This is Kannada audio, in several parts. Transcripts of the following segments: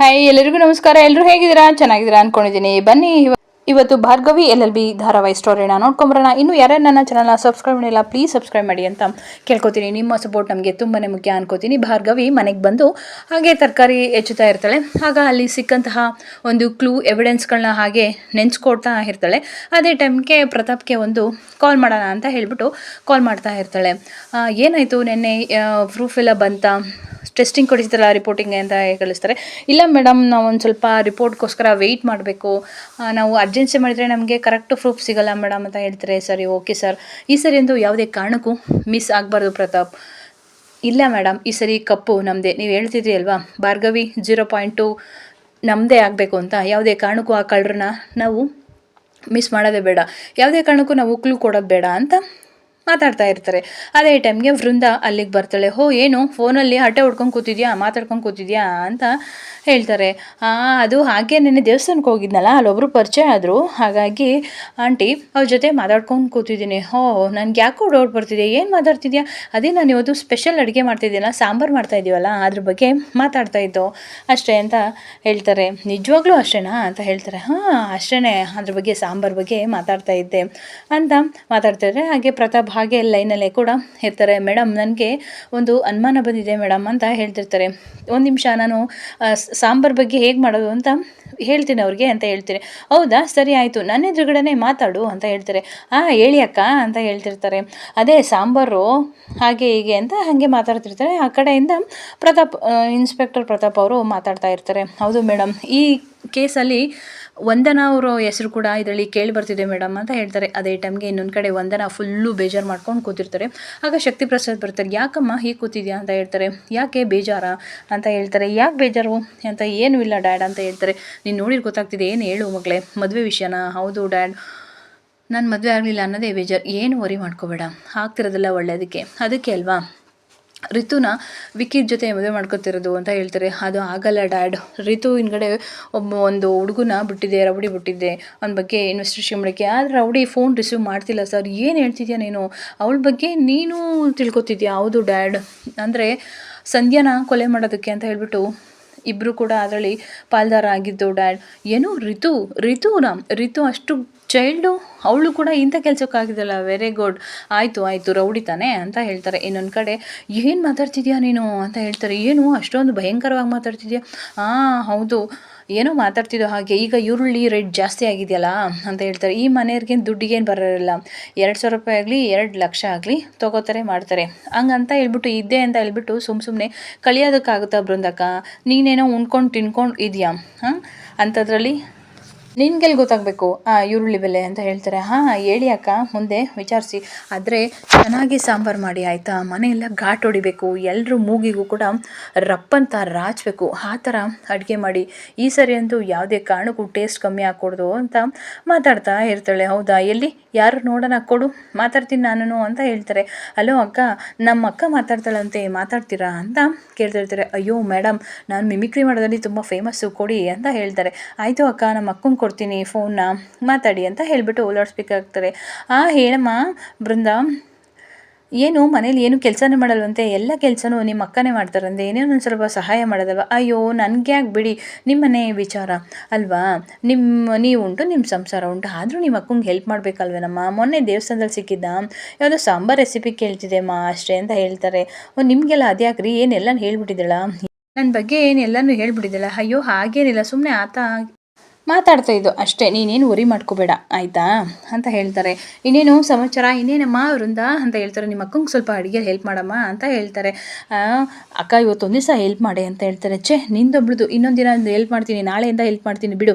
ಹಾಯ್ ಎಲ್ಲರಿಗೂ ನಮಸ್ಕಾರ. ಎಲ್ಲರೂ ಹೇಗಿದ್ದೀರಾ? ಚೆನ್ನಾಗಿದ್ದೀರಾ ಅನ್ಕೊಂಡಿದ್ದೀನಿ. ಬನ್ನಿ ಇವತ್ತು ಭಾರ್ಗವಿ ಎಲ್ ಎಲ್ ಬಿ ಧಾರಾವಾಹಿ ಸ್ಟೋರಿನ ನೋಡ್ಕೊಂಬರೋಣ. ಇನ್ನು ಯಾರ್ಯಾರು ನನ್ನ ಚಾನಲ್ನ ಸಬ್ಸ್ಕ್ರೈಬ್ ಮಾಡಿಲ್ಲ ಪ್ಲೀಸ್ ಸಬ್ಸ್ಕ್ರೈಬ್ ಮಾಡಿ ಅಂತ ಕೇಳ್ಕೊತೀನಿ. ನಿಮ್ಮ ಸಪೋರ್ಟ್ ನಮಗೆ ತುಂಬಾ ಮುಖ್ಯ ಅನ್ಕೋತೀನಿ. ಭಾರ್ಗವಿ ಮನೆಗೆ ಬಂದು ಹಾಗೆ ತರಕಾರಿ ಹೆಚ್ಚುತ್ತಾ ಇರ್ತಾಳೆ. ಆಗ ಅಲ್ಲಿ ಸಿಕ್ಕಂತಹ ಒಂದು ಕ್ಲೂ ಎವಿಡೆನ್ಸ್ಗಳನ್ನ ಹಾಗೆ ನೆನ್ಸ್ಕೊಡ್ತಾ ಇರ್ತಾಳೆ. ಅದೇ ಟೈಮ್ಗೆ ಪ್ರತಾಪ್ಗೆ ಒಂದು ಕಾಲ್ ಮಾಡೋಣ ಅಂತ ಹೇಳ್ಬಿಟ್ಟು ಕಾಲ್ ಮಾಡ್ತಾ ಇರ್ತಾಳೆ. ಏನಾಯಿತು ನಿನ್ನೆ ಪ್ರೂಫ್ ಎಲ್ಲ ಬಂತ? ಟೆಸ್ಟಿಂಗ್ ಕೊಡಿಸಿದ್ರಲ್ಲ ರಿಪೋರ್ಟಿಂಗ್ ಅಂತ ಕಳಿಸ್ತಾರೆ. ಇಲ್ಲ ಮೇಡಮ್ ನಾವು ಒಂದು ಸ್ವಲ್ಪ ರಿಪೋರ್ಟ್ಗೋಸ್ಕರ ವೆಯ್ಟ್ ಮಾಡಬೇಕು. ನಾವು ಅರ್ಜೆನ್ಸಿ ಮಾಡಿದರೆ ನಮಗೆ ಕರೆಕ್ಟ್ ಪ್ರೂಫ್ ಸಿಗಲ್ಲ ಮೇಡಮ್ ಅಂತ ಹೇಳ್ತಾರೆ. ಸರಿ ಓಕೆ ಸರ್ ಈ ಸರಿ ಎಂದು ಯಾವುದೇ ಕಾರಣಕ್ಕೂ ಮಿಸ್ ಆಗಬಾರ್ದು ಪ್ರತಾಪ್. ಇಲ್ಲ ಮೇಡಮ್ ಈ ಸರಿ ಕಪ್ಪು ನಮ್ಮದೇ ನೀವು ಹೇಳ್ತಿದ್ರಿ ಅಲ್ವಾ? ಭಾರ್ಗವಿ ಜೀರೋ ಪಾಯಿಂಟ್ ಟು ನಮ್ಮದೇ ಆಗಬೇಕು ಅಂತ. ಯಾವುದೇ ಕಾರಣಕ್ಕೂ ಆ ಕಳ್ಳರನ್ನ ನಾವು ಮಿಸ್ ಮಾಡೋದೇ ಬೇಡ. ಯಾವುದೇ ಕಾರಣಕ್ಕೂ ನಾವು ಕ್ಲೂ ಕೊಡೋದು ಬೇಡ ಅಂತ ಮಾತಾಡ್ತಾ ಇರ್ತಾರೆ. ಅದೇ ಟೈಮ್ಗೆ ವೃಂದ ಅಲ್ಲಿಗೆ ಬರ್ತಾಳೆ. ಹೋ ಏನು? ಫೋನಲ್ಲಿ ಹಟ್ಟೆ ಹೊಡ್ಕೊಂಡು ಕೂತಿದ್ಯಾ? ಮಾತಾಡ್ಕೊಂಡು ಕೂತಿದ್ಯಾ? ಅಂತ ಹೇಳ್ತಾರೆ. "ಆ, ಅದು ಹಾಗೆ ನೆನ್ನೆ ದೇವಸ್ಥಾನಕ್ಕೆ ಹೋಗಿದ್ನಲ್ಲ ಅಲ್ಲೊಬ್ಬರು ಪರಿಚಯ ಆದರು. ಹಾಗಾಗಿ ಆಂಟಿ ಅವ್ರ ಜೊತೆ ಮಾತಾಡ್ಕೊಂಡು ಕೂತಿದ್ದೀನಿ. ಹೋ ನನಗೆ ಯಾಕೋ ಡೌಟ್ ಬರ್ತಿದೆ. ಏನು ಮಾತಾಡ್ತಿದ್ಯಾ? ಅದೇ ನಾನು ಇವತ್ತು ಸ್ಪೆಷಲ್ ಅಡುಗೆ ಮಾಡ್ತಿದ್ದೀನಲ್ಲ ಸಾಂಬಾರು ಮಾಡ್ತಾ ಇದೀವಲ್ಲ ಅದ್ರ ಬಗ್ಗೆ ಮಾತಾಡ್ತಾ ಇದ್ದೋ. ಅಷ್ಟೇ ಅಂತ ಹೇಳ್ತಾರೆ. ನಿಜವಾಗ್ಲೂ ಅಷ್ಟೇನಾ? ಅಂತ ಹೇಳ್ತಾರೆ. ಹಾಂ ಅಷ್ಟೇ ಅದ್ರ ಬಗ್ಗೆ ಸಾಂಬಾರ್ ಬಗ್ಗೆ ಮಾತಾಡ್ತಾ ಇದ್ದೆ. ಅಂತ ಮಾತಾಡ್ತಾರೆ ಹಾಗೆ ಪ್ರತಾಪ್ ಹಾಗೆ ಲೈನಲ್ಲೇ ಕೂಡ ಇರ್ತಾರೆ ಮೇಡಮ್, ನನಗೆ ಒಂದು ಅನುಮಾನ ಬಂದಿದೆ ಮೇಡಮ್ ಅಂತ ಹೇಳ್ತಿರ್ತಾರೆ. ಒಂದು ನಿಮಿಷ ನಾನು ಸಾಂಬಾರು ಬಗ್ಗೆ ಹೇಗೆ ಮಾಡೋದು ಅಂತ ಹೇಳ್ತೀನಿ ಅವ್ರಿಗೆ ಅಂತ ಹೇಳ್ತೀನಿ ಹೌದಾ, ಸರಿ ಆಯಿತು. ನನ್ನ ಎದುರುಗಡೆನೇ ಮಾತಾಡು ಅಂತ ಹೇಳ್ತಾರೆ. ಹಾಂ ಹೇಳಿ ಅಕ್ಕ ಅಂತ ಹೇಳ್ತಿರ್ತಾರೆ. ಅದೇ, ಸಾಂಬಾರು ಹಾಗೆ ಹೀಗೆ ಅಂತ ಹಾಗೆ ಮಾತಾಡ್ತಿರ್ತಾರೆ. ಆ ಕಡೆಯಿಂದ ಪ್ರತಾಪ್ ಇನ್ಸ್ಪೆಕ್ಟರ್ ಪ್ರತಾಪ್ ಅವರು ಮಾತಾಡ್ತಾ ಇರ್ತಾರೆ. ಹೌದು ಮೇಡಮ್, ಈ ಕೇಸಲ್ಲಿ ವಂದನಾ ಅವರ ಹೆಸರು ಕೂಡ ಇದರಲ್ಲಿ ಕೇಳಿ ಬರ್ತಿದೆ ಮೇಡಮ್ ಅಂತ ಹೇಳ್ತಾರೆ. ಅದೇ ಟೈಮ್ಗೆ ಇನ್ನೊಂದು ಕಡೆ ವಂದನಾ ಫುಲ್ಲು ಬೇಜಾರು ಮಾಡ್ಕೊಂಡು ಕೂತಿರ್ತಾರೆ. ಆಗ ಶಕ್ತಿ ಪ್ರಸಾದ್ ಬರ್ತಾರೆ. ಯಾಕಮ್ಮ ಹೀಗೆ ಕೂತಿದ್ಯಾ ಅಂತ ಹೇಳ್ತಾರೆ. ಯಾಕೆ ಬೇಜಾರ ಅಂತ ಹೇಳ್ತಾರೆ. ಯಾಕೆ ಬೇಜಾರು ಅಂತ ಏನೂ ಇಲ್ಲ ಡ್ಯಾಡ್ ಅಂತ ಹೇಳ್ತಾರೆ. ನೀನು ನೋಡಿರ್ ಗೊತ್ತಾಗ್ತಿದೆ. ಏನು ಹೇಳು ಮಗಳೇ. ಮದುವೆ ವಿಷಯನ? ಹೌದು ಡ್ಯಾಡ್ ನಾನು ಮದುವೆ ಆಗಲಿಲ್ಲ ಅನ್ನೋದೇ ಬೇಜಾರು. ಏನು ವರಿ ಮಾಡ್ಕೋಬೇಡ. ಆಗ್ತಿರೋದೆಲ್ಲ ಒಳ್ಳೆಯದಕ್ಕೆ ಅದಕ್ಕೆ ಅಲ್ವಾ? ರಿತುನ ವಿಕಿದ್ ಜೊತೆ ಮದುವೆ ಮಾಡ್ಕೊತಿರೋದು ಅಂತ ಹೇಳ್ತಾರೆ. ಅದು ಆಗಲ್ಲ ಡ್ಯಾಡ್. ರಿತು ಹಿಂದ್ಗಡೆ ಒಬ್ಬ ಒಂದು ಹುಡುಗನ ಬಿಟ್ಟಿದ್ದೆ ರೌಡಿ ಬಿಟ್ಟಿದ್ದೆ ಅವನ ಬಗ್ಗೆ ಇನ್ವೆಸ್ಟಿಗೇಷನ್ ಮಾಡೋಕ್ಕೆ ಆದರೆ ರೌಡಿ ಫೋನ್ ರಿಸೀವ್ ಮಾಡ್ತಿಲ್ಲ ಸರ್ ಏನು ಹೇಳ್ತಿದ್ಯಾ ನೀನು? ಅವಳ ಬಗ್ಗೆ ನೀನು ತಿಳ್ಕೊತಿದ್ಯಾ? ಹೌದು ಡ್ಯಾಡ್. ಅಂದರೆ ಸಂಧ್ಯಾನ ಕೊಲೆ ಮಾಡೋದಕ್ಕೆ ಅಂತ ಹೇಳ್ಬಿಟ್ಟು ಇಬ್ಬರು ಕೂಡ ಅದರಲ್ಲಿ ಪಾಲ್ದಾರ ಆಗಿದ್ದು ಡ್ಯಾಡ್. ಏನು ರಿತು ನಮ್ಮ ರಿತು ಅಷ್ಟು ಚೈಲ್ಡು ಅವಳು ಕೂಡ ಇಂಥ ಕೆಲಸಕ್ಕಾಗಿದ್ದಲ್ಲ ವೆರಿ ಗುಡ್ ಆಯಿತು ಆಯಿತು, ರೌಡಿ ತಾನೆ ಅಂತ ಹೇಳ್ತಾರೆ. ಇನ್ನೊಂದು ಕಡೆ, ಏನು ಮಾತಾಡ್ತಿದ್ಯಾ ನೀನು? ಅಂತ ಹೇಳ್ತಾರೆ. ಏನು, ಅಷ್ಟೊಂದು ಭಯಂಕರವಾಗಿ ಮಾತಾಡ್ತಿದ್ಯಾ? ಹಾಂ ಹೌದು. ಏನೋ ಮಾತಾಡ್ತಿದ್ದೋ ಹಾಗೆ. ಈಗ ಈರುಳ್ಳಿ ರೇಟ್ ಜಾಸ್ತಿ ಆಗಿದೆಯಲ್ಲ? ಅಂತ ಹೇಳ್ತಾರೆ. ಈ ಮನೆಯವ್ರಿಗೇನು ದುಡ್ಡಿಗೇನು ಬರೋಲ್ಲ ಎರಡು ಸಾವಿರ ರೂಪಾಯಿ ಆಗಲಿ, ಎರಡು ಲಕ್ಷ ಆಗಲಿ ತೊಗೋತಾರೆ, ಮಾಡ್ತಾರೆ. ಹಂಗಂತ ಹೇಳ್ಬಿಟ್ಟು, ಇದ್ದೆ ಅಂತ ಹೇಳ್ಬಿಟ್ಟು ಸುಮ್ಮ ಸುಮ್ಮನೆ ಕಳಿಯೋದಕ್ಕಾಗುತ್ತಾ ಬೃಂದಕ್ಕ? ನೀನೇನೋ ಉಣ್ಕೊಂಡು ತಿನ್ಕೊಂಡು ಇದೆಯಾ? ಹಾಂ? ಅಂಥದ್ರಲ್ಲಿ ನಿನ್ಗೆಲ್ಲಿ ಗೊತ್ತಾಗಬೇಕು ಈರುಳ್ಳಿ ಬೆಲೆ ಅಂತ ಹೇಳ್ತಾರೆ. ಹಾಂ, ಹೇಳಿ ಅಕ್ಕ, ಮುಂದೆ ವಿಚಾರಿಸಿ. ಆದರೆ ಚೆನ್ನಾಗಿ ಸಾಂಬಾರು ಮಾಡಿ, ಆಯಿತಾ? ಮನೆಯೆಲ್ಲ ಘಾಟ್ ಹೊಡಿಬೇಕು. ಎಲ್ಲರೂ ಮೂಗಿಗೂ ಕೂಡ ರಪ್ಪಂತ ರಾಚಬೇಕು. ಆ ಥರ ಅಡುಗೆ ಮಾಡಿ. ಈ ಸರಿ ಅಂತೂ ಯಾವುದೇ ಕಾರಣಕ್ಕೂ ಟೇಸ್ಟ್ ಕಮ್ಮಿ ಹಾಕ್ಕೊಡ್ದು ಅಂತ ಮಾತಾಡ್ತಾ ಇರ್ತಾಳೆ. ಹೌದಾ? ಎಲ್ಲಿ? ಯಾರು ನೋಡೋಣ ಕೊಡು. ಮಾತಾಡ್ತೀನಿ ನಾನು ಅಂತ ಹೇಳ್ತಾರೆ. ಹಲೋ ಅಕ್ಕ, ನಮ್ಮ ಅಕ್ಕ ಮಾತಾಡ್ತಾಳಂತೆ. ಮಾತಾಡ್ತೀರಾ ಅಂತ ಕೇಳ್ತಿರ್ತಾರೆ ಅಯ್ಯೋ ಮೇಡಮ್ ನಾನು ಮಿಮಿಕ್ರಿ ಮಾಡೋದ್ರಲ್ಲಿ ತುಂಬ ಫೇಮಸ್ಸು ಕೊಡಿ ಅಂತ ಹೇಳ್ತಾರೆ. ಆಯಿತು ಅಕ್ಕ, ನಮ್ಮ ಅಕ್ಕಂಗೆ ಕೊಡ್ತೀನಿ ಫೋನ್ನ ಮಾತಾಡಿ ಅಂತ ಹೇಳಿಬಿಟ್ಟು ಲೌಡ್ ಸ್ಪೀಕರ್ ಆ ಹೇಳಮ್ಮ, ಬೃಂದ, ಏನು ಮನೇಲಿ ಏನು ಕೆಲಸನೇ ಮಾಡಲ್ವಂತೆ? ಎಲ್ಲ ಕೆಲಸನೂ ನಿಮ್ಮ ಅಕ್ಕನೇ ಮಾಡ್ತಾರಂತೆ. ಏನೇನು ಒಂದು ಸ್ವಲ್ಪ ಸಹಾಯ ಮಾಡೋದಲ್ವ? ಅಯ್ಯೋ, ನನಗೆ ಯಾಕೆ ಬಿಡಿ ನಿಮ್ಮ ಮನೆ ವಿಚಾರ. ಅಲ್ವಾ? ನಿಮ್ಮ ನೀವು ಉಂಟು ನಿಮ್ಮ ಸಂಸಾರ ಉಂಟು. ಆದರೂ ನಿಮ್ಮ ಅಕ್ಕಂಗೆ ಹೆಲ್ಪ್ ಮಾಡಬೇಕಲ್ವೇನಮ್ಮ? ಮೊನ್ನೆ ದೇವಸ್ಥಾನದಲ್ಲಿ ಸಿಕ್ಕಿದ್ದ, ಯಾವುದೋ ಸಾಂಬಾರ್ ರೆಸಿಪಿ ಕೇಳ್ತಿದ್ದೆಮ್ಮ ಅಷ್ಟೇ ಅಂತ ಹೇಳ್ತಾರೆ. ಓ, ನಿಮಗೆಲ್ಲ ಅದ್ಯಾಕ್ರಿ ಏನೆಲ್ಲ ಹೇಳ್ಬಿಟ್ಟಿದ್ದಾಳ? ನನ್ನ ಬಗ್ಗೆ ಏನೆಲ್ಲನೂ ಹೇಳ್ಬಿಟ್ಟಿದ್ದಾಳ? ಅಯ್ಯೋ, ಹಾಗೇನಿಲ್ಲ. ಸುಮ್ಮನೆ ಆತ ಮಾತಾಡ್ತಾ ಇದ್ದು, ಅಷ್ಟೇ, ನೀನೇನು ಉರಿ ಮಾಡ್ಕೋಬೇಡ, ಆಯಿತಾ? ಅಂತ ಹೇಳ್ತಾರೆ. ಇನ್ನೇನು ಸಮಾಚಾರ? ಇನ್ನೇನಮ್ಮ, ವೃಂದ ಅಂತ ಹೇಳ್ತಾರೆ. ನಿಮ್ಮ ಅಕ್ಕಂಗೆ ಸ್ವಲ್ಪ ಅಡುಗೆ ಹೆಲ್ಪ್ ಮಾಡಮ್ಮ ಅಂತ ಹೇಳ್ತಾರೆ. ಅಕ್ಕ, ಇವತ್ತೊಂದು ದಿವಸ ಹೆಲ್ಪ್ ಮಾಡಿ ಅಂತ ಹೇಳ್ತಾರೆ. ಛೇ, ನಿಂದೊಬ್ಳದು ಇನ್ನೊಂದು ದಿನ ಹೆಲ್ಪ್ ಮಾಡ್ತೀನಿ, ನಾಳೆಯಿಂದ ಹೆಲ್ಪ್ ಮಾಡ್ತೀನಿ ಬಿಡು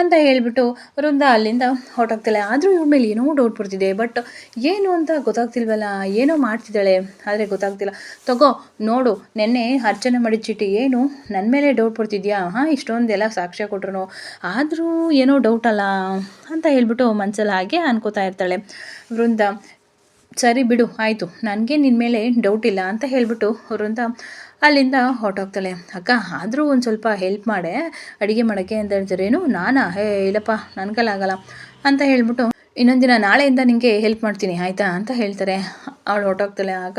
ಅಂತ ಹೇಳ್ಬಿಟ್ಟು ವೃಂದ ಅಲ್ಲಿಂದ ಹೊರಟೋಗ್ತಾಳೆ. ಆದರೂ ಇವ್ರ ಮೇಲೆ ಏನೋ ಡೌಟ್ ಬರ್ತಿದೆ. ಬಟ್ ಏನು ಅಂತ ಗೊತ್ತಾಗ್ತಿಲ್ವಲ್ಲ? ಏನೋ ಮಾಡ್ತಿದ್ದಾಳೆ. ಆದರೆ ಗೊತ್ತಾಗ್ತಿಲ್ಲ. ತಗೋ, ನೋಡು, ನೆನ್ನೆ ಅರ್ಚನೆ ಮಾಡಿದ ಚೀಟಿ ಏನು ನನ್ನ ಮೇಲೆ ಡೌಟ್ ಬರ್ತಿದ್ಯಾ? ಹಾಂ, ಇಷ್ಟೊಂದೆಲ್ಲ ಸಾಕ್ಷ್ಯ ಕೊಟ್ರು ಆದರೂ ಏನೋ ಡೌಟ್ ಅಲ್ಲ ಅಂತ ಹೇಳ್ಬಿಟ್ಟು ಮನಸ್ಸಲ್ಲಿ ಹಾಗೆ ಅನ್ಕೋತಾ ಇರ್ತಾಳೆ. ವೃಂದ, ಸರಿ ಬಿಡು, ಆಯಿತು. ನನಗೆ ನಿನ್ನ ಮೇಲೆ ಡೌಟ್ ಇಲ್ಲ ಅಂತ ಹೇಳ್ಬಿಟ್ಟು ವೃಂದ ಅಲ್ಲಿಂದ ಹೊರಟೋಗ್ತಾಳೆ. ಅಕ್ಕ, ಆದರೂ ಒಂದು ಸ್ವಲ್ಪ ಹೆಲ್ಪ್ ಮಾಡೆ. ಅಡುಗೆ ಮಾಡೋಕ್ಕೆ ಅಂತ ಹೇಳ್ತಾರೆ ಏನು ನಾನಾ? ಹೇ, ಇಲ್ಲಪ್ಪ, ನನಗಲ್ಲಾಗಲ್ಲ. ಅಂತ ಹೇಳ್ಬಿಟ್ಟು ಇನ್ನೊಂದು ದಿನ ನಾಳೆಯಿಂದ ನಿಮಗೆ ಹೆಲ್ಪ್ ಮಾಡ್ತೀನಿ, ಆಯಿತಾ ಅಂತ ಹೇಳ್ತಾರೆ. ಅವಳು ಹೊರಟೋಗ್ತಾಳೆ, ಆಗ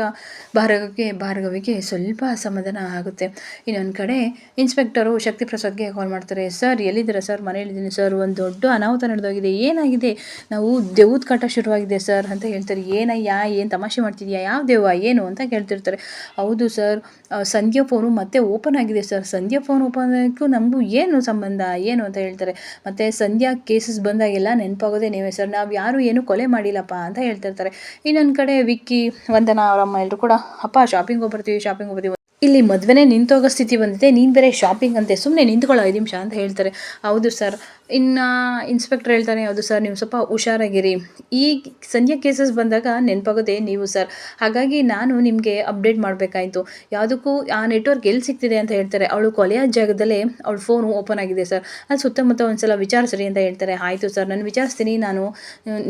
ಭಾರ್ಗವಿಗೆ ಭಾರ್ಗವಿಗೆ ಸ್ವಲ್ಪ ಸಮಾಧಾನ ಆಗುತ್ತೆ. ಇನ್ನೊಂದು ಕಡೆ ಇನ್ಸ್ಪೆಕ್ಟರು ಶಕ್ತಿ ಪ್ರಸಾದ್ಗೆ ಕಾಲ್ ಮಾಡ್ತಾರೆ. ಸರ್ ಎಲ್ಲಿದ್ದೀರಾ ಸರ್ ಮನೇಲಿದ್ದೀನಿ ಸರ್ ಒಂದು ದೊಡ್ಡ ಅನಾಹುತ ನಡೆದೋಗಿದೆ. ಏನಾಗಿದೆ? ನಾವು ದೆವ್ವದ ಕಾಟ ಶುರುವಾಗಿದೆ ಸರ್ ಅಂತ ಹೇಳ್ತಾರೆ. ಏನಯ್ಯ? ಏನು ತಮಾಷೆ ಮಾಡ್ತಿದ್ಯಾ? ಯಾವ ದೇವ ಏನು? ಅಂತ ಕೇಳ್ತಿರ್ತಾರೆ. ಹೌದು ಸರ್ ಸಂಧ್ಯಾ ಫೋನು ಮತ್ತೆ ಓಪನ್ ಆಗಿದೆ ಸರ್ ಸಂಧ್ಯಾ ಫೋನ್ ಓಪನ್ ಆಗಕ್ಕೂ ನಮಗೂ ಏನು ಸಂಬಂಧ? ಏನು? ಅಂತ ಹೇಳ್ತಾರೆ. ಮತ್ತು ಸಂಧ್ಯಾ ಕೇಸಸ್ ಬಂದಾಗೆಲ್ಲ ನೆನಪಾಗೋದೇ ನೀವೇ ಸರ್ ನಾವು ಯಾರು ಏನು ಕೊಲೆ ಮಾಡಿಲ್ಲಪ್ಪ ಅಂತ ಹೇಳ್ತಿರ್ತಾರೆ. ಇನ್ನೊಂದು ಕಡೆ ವಿಕ್ಕಿ, ವಂದನಾ ಅವರಮ್ಮ ಎಲ್ಲರೂ ಕೂಡ, ಅಪ್ಪ ಶಾಪಿಂಗ್ ಹೋಗ್ಬರ್ತೀವಿ ಶಾಪಿಂಗ್ ಹೋಗ್ಬರ್ತೀವಿ. ಇಲ್ಲಿ ಮದುವೆನೇ ನಿಂತೋಗೋ ಸ್ಥಿತಿ ಬಂದಿದೆ. ನೀನು ಬೇರೆ ಶಾಪಿಂಗ್ ಅಂತೆ ಸುಮ್ಮನೆ ನಿಂತ್ಕೊಳ್ಳೋ ಐದು ನಿಮಿಷ ಅಂತ ಹೇಳ್ತಾರೆ. ಹೌದು ಸರ್ ಇನ್ನು ಇನ್ಸ್ಪೆಕ್ಟರ್ ಹೇಳ್ತಾನೆ, ಹೌದು ಸರ್ ನೀವು ಸ್ವಲ್ಪ ಹುಷಾರಾಗಿರಿ. ಈ ಸಂಜೆ ಕೇಸಸ್ ಬಂದಾಗ ನೆನಪಾಗೋದೇ ನೀವು ಸರ್ ಹಾಗಾಗಿ ನಾನು ನಿಮಗೆ ಅಪ್ಡೇಟ್ ಮಾಡಬೇಕಾಯಿತು. ಯಾವುದಕ್ಕೂ ಆ ನೆಟ್ವರ್ಕ್ ಎಲ್ಲಿ ಸಿಗ್ತಿದೆ ಅಂತ ಹೇಳ್ತಾರೆ. ಅವಳು ಕೊಲೆಯ ಜಾಗದಲ್ಲೇ ಅವಳು ಫೋನು ಓಪನ್ ಆಗಿದೆ ಸರ್ ಅಲ್ಲಿ ಸುತ್ತಮುತ್ತ ಒಂದು ಸಲ ವಿಚಾರಿಸ್ರಿ ಅಂತ ಹೇಳ್ತಾರೆ. ಆಯಿತು ಸರ್ ನಾನು ವಿಚಾರಿಸ್ತೀನಿ. ನಾನು,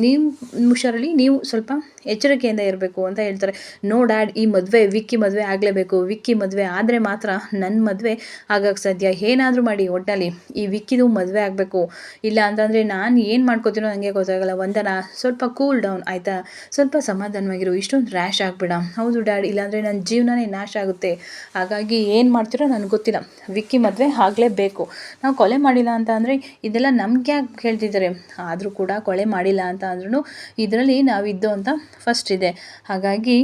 ನೀವು ಹುಷಾರಲ್ಲಿ ನೀವು ಸ್ವಲ್ಪ ಎಚ್ಚರಿಕೆಯಿಂದ ಇರಬೇಕು ಅಂತ ಹೇಳ್ತಾರೆ. ನೋ ಡ್ಯಾಡ್, ಈ ಮದುವೆ, ವಿಕ್ಕಿ ಮದುವೆ ಆಗಲೇಬೇಕು. ವಿಕ್ಕಿ ಮದುವೆ ಆದರೆ ಮಾತ್ರ ನನ್ನ ಮದುವೆ ಆಗೋಕ್ಕೆ ಸಾಧ್ಯ. ಏನಾದರೂ ಮಾಡಿ ಒಟ್ಟಲ್ಲಿ ಈ ವಿಕ್ಕಿದು ಮದುವೆ ಆಗಬೇಕು. ಇಲ್ಲ ಅಂತಂದರೆ ನಾನು ಏನು ಮಾಡ್ಕೋತೀನೋ ನನಗೆ ಗೊತ್ತಾಗಲ್ಲ. ವಂದನ ಸ್ವಲ್ಪ ಕೂಲ್ ಡೌನ್ ಆಯಿತಾ? ಸ್ವಲ್ಪ ಸಮಾಧಾನವಾಗಿರು. ಇಷ್ಟೊಂದು ರ್ಯಾಶ್ ಆಗಬೇಡ. ಹೌದು ಡ್ಯಾಡ್, ಇಲ್ಲಾಂದರೆ ನನ್ನ ಜೀವನನೇ ನಾಶ ಆಗುತ್ತೆ. ಹಾಗಾಗಿ ಏನು ಮಾಡ್ತೀರೋ ನನಗೆ ಗೊತ್ತಿಲ್ಲ. ವಿಕ್ಕಿ ಮದುವೆ ಆಗಲೇಬೇಕು. ನಾವು ಕೊಲೆ ಮಾಡಿಲ್ಲ ಅಂತ ಅಂದರೆ ಇದೆಲ್ಲ ನಮ್ಗೆ ಯಾಕೆ ಹೇಳ್ತಿದ್ದಾರೆ? ಆದರೂ ಕೂಡ ಕೊಲೆ ಮಾಡಿಲ್ಲ ಅಂತ ಅಂದ್ರೂ ಇದರಲ್ಲಿ ನಾವಿದ್ದು ಅಂತ ಫಸ್ಟ್ ಇದೆ. ಹಾಗಾಗಿ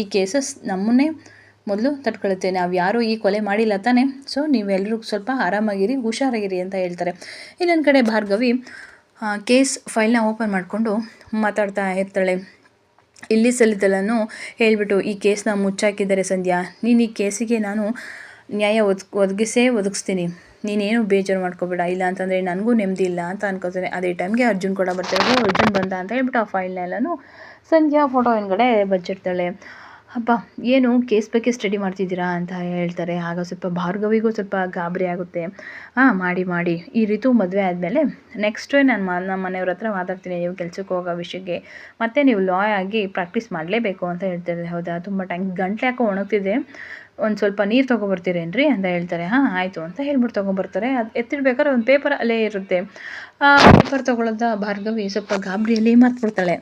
ಈ ಕೇಸಸ್ ನಮ್ಮನ್ನೇ ಮೊದಲು ತಡ್ಕೊಳ್ಳುತ್ತೆ ನಾವು ಯಾರೂ ಈ ಕೊಲೆ ಮಾಡಿಲ್ಲ ತಾನೇ. ಸೊ ನೀವೆಲ್ಲರೂ ಸ್ವಲ್ಪ ಆರಾಮಾಗಿರಿ, ಹುಷಾರಾಗಿರಿ ಅಂತ ಹೇಳ್ತಾರೆ. ಇನ್ನೊಂದು ಕಡೆ ಭಾರ್ಗವಿ ಕೇಸ್ ಫೈಲ್ನ ಓಪನ್ ಮಾಡಿಕೊಂಡು ಮಾತಾಡ್ತಾ ಇರ್ತಾಳೆ. ಇಲ್ಲಿ ಸಲ್ಲಿದ್ದಲನ್ನು ಹೇಳಿಬಿಟ್ಟು ಈ ಕೇಸ್ನ ಮುಚ್ಚಾಕಿದ್ದಾರೆ ಸಂಧ್ಯಾ. ನೀನು ಈ ಕೇಸಿಗೆ ನಾನು ನ್ಯಾಯ ಒದ್, ಒದಗಿಸೇ ಒದಗಿಸ್ತೀನಿ. ನೀನೇನು ಬೇಜಾರು ಮಾಡ್ಕೋಬೇಡ, ಇಲ್ಲ ಅಂತಂದರೆ ನನಗೂ ನೆಮ್ಮದಿ ಇಲ್ಲ ಅಂತ ಅನ್ಕೋತಾರೆ ಅದೇ ಟೈಮ್ಗೆ ಅರ್ಜುನ್ ಕೂಡ ಬರ್ತಾರೆ ಅರ್ಜುನ್ ಬಂದ ಅಂತ ಹೇಳ್ಬಿಟ್ಟು ಆ ಫೈಲ್ನೆಲ್ಲನೂ ಸಂಧ್ಯಾ ಫೋಟೋ ಹಿಂದ್ಗಡೆ ಬಚ್ಚಿಡ್ತಾಳೆ ಅಪ್ಪ ಏನು ಕೇಸ್ ಬಗ್ಗೆ ಸ್ಟಡಿ ಮಾಡ್ತಿದ್ದೀರಾ ಅಂತ ಹೇಳ್ತಾರೆ. ಆಗ ಸ್ವಲ್ಪ ಭಾರ್ಗವಿಗೂ ಸ್ವಲ್ಪ ಗಾಬರಿ ಆಗುತ್ತೆ. ಹಾಂ ಮಾಡಿ ಮಾಡಿ. ಈ ರೀತಿ ಮದುವೆ ಆದಮೇಲೆ ನೆಕ್ಸ್ಟ್ ನಾನು ಮ ನಮ್ಮ ಮನೆಯವ್ರ ಹತ್ರ ಮಾತಾಡ್ತೀನಿ. ನೀವು ಕೆಲಸಕ್ಕೆ ಹೋಗೋ ವಿಷಯಕ್ಕೆ. ಮತ್ತೆ ನೀವು ಲಾ ಆಗಿ ಪ್ರಾಕ್ಟೀಸ್ ಮಾಡಲೇಬೇಕು ಅಂತ ಹೇಳ್ತಾರೆ. ಹೌದಾ? ತುಂಬ ಟೈಮ್ ಗಂಟೆ ಯಾಕೋ ಒಣಗ್ತಿದೆ. ಒಂದು ಸ್ವಲ್ಪ ನೀರು ತೊಗೊಬರ್ತೀರೇನ್ರಿ ಅಂತ ಹೇಳ್ತಾರೆ. ಹಾಂ, ಆಯಿತು ಅಂತ ಹೇಳ್ಬಿಟ್ಟು ತೊಗೊಂಬರ್ತಾರೆ. ಅದು ಎತ್ತಿಡ್ಬೇಕಾದ್ರೆ ಒಂದು ಪೇಪರ್ ಅಲ್ಲೇ ಇರುತ್ತೆ. ಆ ಪೇಪರ್ ತೊಗೊಳೋದ? ಭಾರ್ಗವಿ ಸ್ವಲ್ಪ ಗಾಬರಿಯಲ್ಲಿ ಮರ್ತ್ಬಿಡ್ತಾಳೆ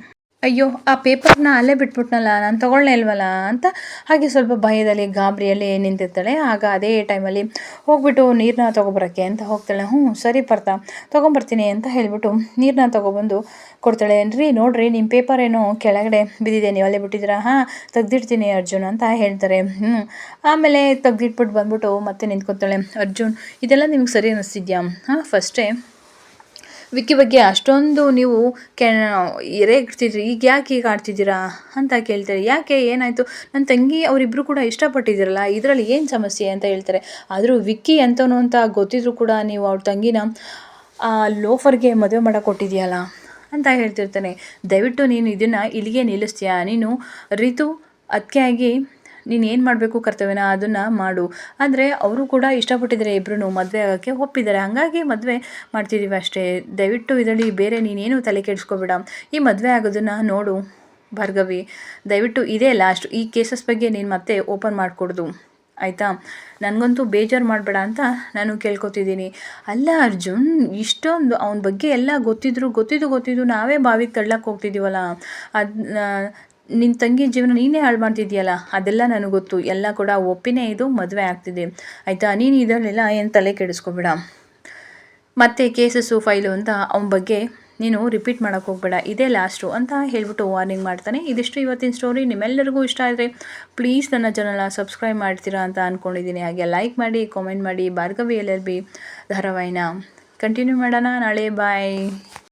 ಅಯ್ಯೋ, ಆ ಪೇಪರ್ನ ಅಲ್ಲೇ ಬಿಟ್ಬಿಟ್ನಲ್ಲ, ನಾನು ತೊಗೊಳ್ಳೇ ಇಲ್ವಲ್ಲ ಅಂತ. ಹಾಗೆ ಸ್ವಲ್ಪ ಭಯದಲ್ಲಿ ಗಾಬರಿಯಲ್ಲಿ ನಿಂತಿರ್ತಾಳೆ. ಆಗ ಅದೇ ಟೈಮಲ್ಲಿ ಹೋಗ್ಬಿಟ್ಟು ನೀರನ್ನ ತೊಗೊಬರೋಕ್ಕೆ ಅಂತ ಹೋಗ್ತಾಳೆ. ಹ್ಞೂ ಸರಿ ಬರ್ತಾ ತೊಗೊಂಬರ್ತೀನಿ ಅಂತ ಹೇಳಿಬಿಟ್ಟು ನೀರನ್ನ ತೊಗೊಬಂದು ಕೊಡ್ತಾಳೆ. ಏನ್ರಿ, ನೋಡ್ರಿ ನಿಮ್ಮ ಪೇಪರ್ ಏನೋ ಕೆಳಗಡೆ ಬಿದ್ದಿದೆ, ನೀವು ಅಲ್ಲೇ ಬಿಟ್ಟಿದ್ದೀರಾ? ಹಾಂ, ತೆಗ್ದಿಡ್ತೀನಿ ಅರ್ಜುನ್ ಅಂತ ಹೇಳ್ತಾರೆ. ಹ್ಞೂ ಆಮೇಲೆ ತೆಗ್ದಿಟ್ಬಿಟ್ಟು ಬಂದ್ಬಿಟ್ಟು ಮತ್ತೆ ನಿಂತ್ಕೊತಾಳೆ. ಅರ್ಜುನ್, ಇದೆಲ್ಲ ನಿಮ್ಗೆ ಸರಿ ಅನ್ನಿಸ್ತಿದ್ಯಾ ಹಾಂ ಫಸ್ಟೇ ವಿಕ್ಕಿ ಬಗ್ಗೆ ಅಷ್ಟೊಂದು ನೀವು ಕೆ ಇಡ್ತಿದ್ರಿ, ಈಗ ಯಾಕೆ ಈಗ ಆಡ್ತಿದ್ದೀರಾ ಅಂತ ಕೇಳ್ತಾರೆ. ಯಾಕೆ, ಏನಾಯಿತು? ನನ್ನ ತಂಗಿ ಅವರಿಬ್ಬರು ಕೂಡ ಇಷ್ಟಪಟ್ಟಿದ್ದೀರಲ್ಲ, ಇದರಲ್ಲಿ ಏನು ಸಮಸ್ಯೆ ಅಂತ ಹೇಳ್ತಾರೆ. ಆದರೂ ವಿಕ್ಕಿ ಅಂತವನು ಅಂತ ಗೊತ್ತಿದ್ರು ಕೂಡ ನೀವು ಅವ್ರ ತಂಗಿನ ಲೋಫರ್ಗೆ ಮದುವೆ ಮಾಡಕ್ಕೆ ಕೊಟ್ಟಿದ್ಯಲ್ಲ ಅಂತ ಹೇಳ್ತಿರ್ತಾನೆ. ದಯವಿಟ್ಟು ನೀನು ಇದನ್ನು ಇಲ್ಲಿಗೆ ನಿಲ್ಲಿಸ್ತೀಯಾ? ನೀನು ರಿತು ಅದಕ್ಕೆ ಆಗಿ ನೀನು ಏನು ಮಾಡಬೇಕು ಕರ್ತವ್ಯನ ಅದನ್ನು ಮಾಡು. ಅಂದರೆ ಅವರು ಕೂಡ ಇಷ್ಟಪಟ್ಟಿದ್ದಾರೆ ಇಬ್ಬರೂ ಮದುವೆ ಆಗೋಕ್ಕೆ ಒಪ್ಪಿದ್ದಾರೆ. ಹಾಗಾಗಿ ಮದುವೆ ಮಾಡ್ತಿದ್ದೀವಿ ಅಷ್ಟೇ. ದಯವಿಟ್ಟು ಇದರಲ್ಲಿ ಬೇರೆ ನೀನೇನು ತಲೆ ಕೆಡಿಸ್ಕೋಬೇಡ. ಈ ಮದುವೆ ಆಗೋದನ್ನು ನೋಡು ಭಾರ್ಗವಿ. ದಯವಿಟ್ಟು ಇದೇ ಲಾಸ್ಟ್ ಈ ಕೇಸಸ್ ಬಗ್ಗೆ ನೀನು ಮತ್ತೆ ಓಪನ್ ಮಾಡಿಕೊಡ್ದು. ಆಯಿತಾ? ನನಗಂತೂ ಬೇಜಾರು ಮಾಡಬೇಡ ಅಂತ ನಾನು ಕೇಳ್ಕೊತಿದ್ದೀನಿ. ಅಲ್ಲ ಅರ್ಜುನ್, ಇಷ್ಟೊಂದು ಅವನ ಬಗ್ಗೆ ಎಲ್ಲ ಗೊತ್ತಿದ್ರು ಗೊತ್ತಿದ್ದು ಗೊತ್ತಿದ್ದು ನಾವೇ ಬಾವಿಗೆ ತಳ್ಳಕ್ಕೆ ಹೋಗ್ತಿದ್ದೀವಲ್ಲ ಅದನ್ನ ನಿನ್ನ ತಂಗಿ ಜೀವನ ನೀನೇ ಹಾಳು ಮಾಡ್ತಿದ್ಯಲ್ಲ? ಅದೆಲ್ಲ ನನಗೆ ಗೊತ್ತು. ಎಲ್ಲ ಕೂಡ ಒಪ್ಪಿನೇ ಇದು, ಮದುವೆ ಆಗ್ತಿದೆ. ಆಯಿತಾ? ನೀನು ಇದರಲ್ಲೆಲ್ಲ ಏನು ತಲೆ ಕೆಡಿಸ್ಕೊಬೇಡ. ಮತ್ತೆ ಕೇಸಸ್ಸು, ಫೈಲು ಅಂತ ಅವನ ಬಗ್ಗೆ ನೀನು ರಿಪೀಟ್ ಮಾಡೋಕ್ಕೆ ಹೋಗಬೇಡ. ಇದೇ ಲಾಸ್ಟು ಅಂತ ಹೇಳ್ಬಿಟ್ಟು ವಾರ್ನಿಂಗ್ ಮಾಡ್ತಾನೆ. ಇದಿಷ್ಟು ಇವತ್ತಿನ ಸ್ಟೋರಿ ನಿಮ್ಮೆಲ್ಲರಿಗೂ ಇಷ್ಟ ಆದರೆ ಪ್ಲೀಸ್ ನನ್ನ ಚಾನಲ್ನ ಸಬ್ಸ್ಕ್ರೈಬ್ ಮಾಡ್ತೀರಾ ಅಂತ ಅಂದ್ಕೊಂಡಿದ್ದೀನಿ ಹಾಗೆ ಲೈಕ್ ಮಾಡಿ ಕಾಮೆಂಟ್ ಮಾಡಿ, ಭಾರ್ಗವಿ ಎಲ್ ಬಿ, ಧಾರಾವಾಹಿನ. ಕಂಟಿನ್ಯೂ ಮಾಡೋಣ. ನಾಳೆ ಬಾಯ್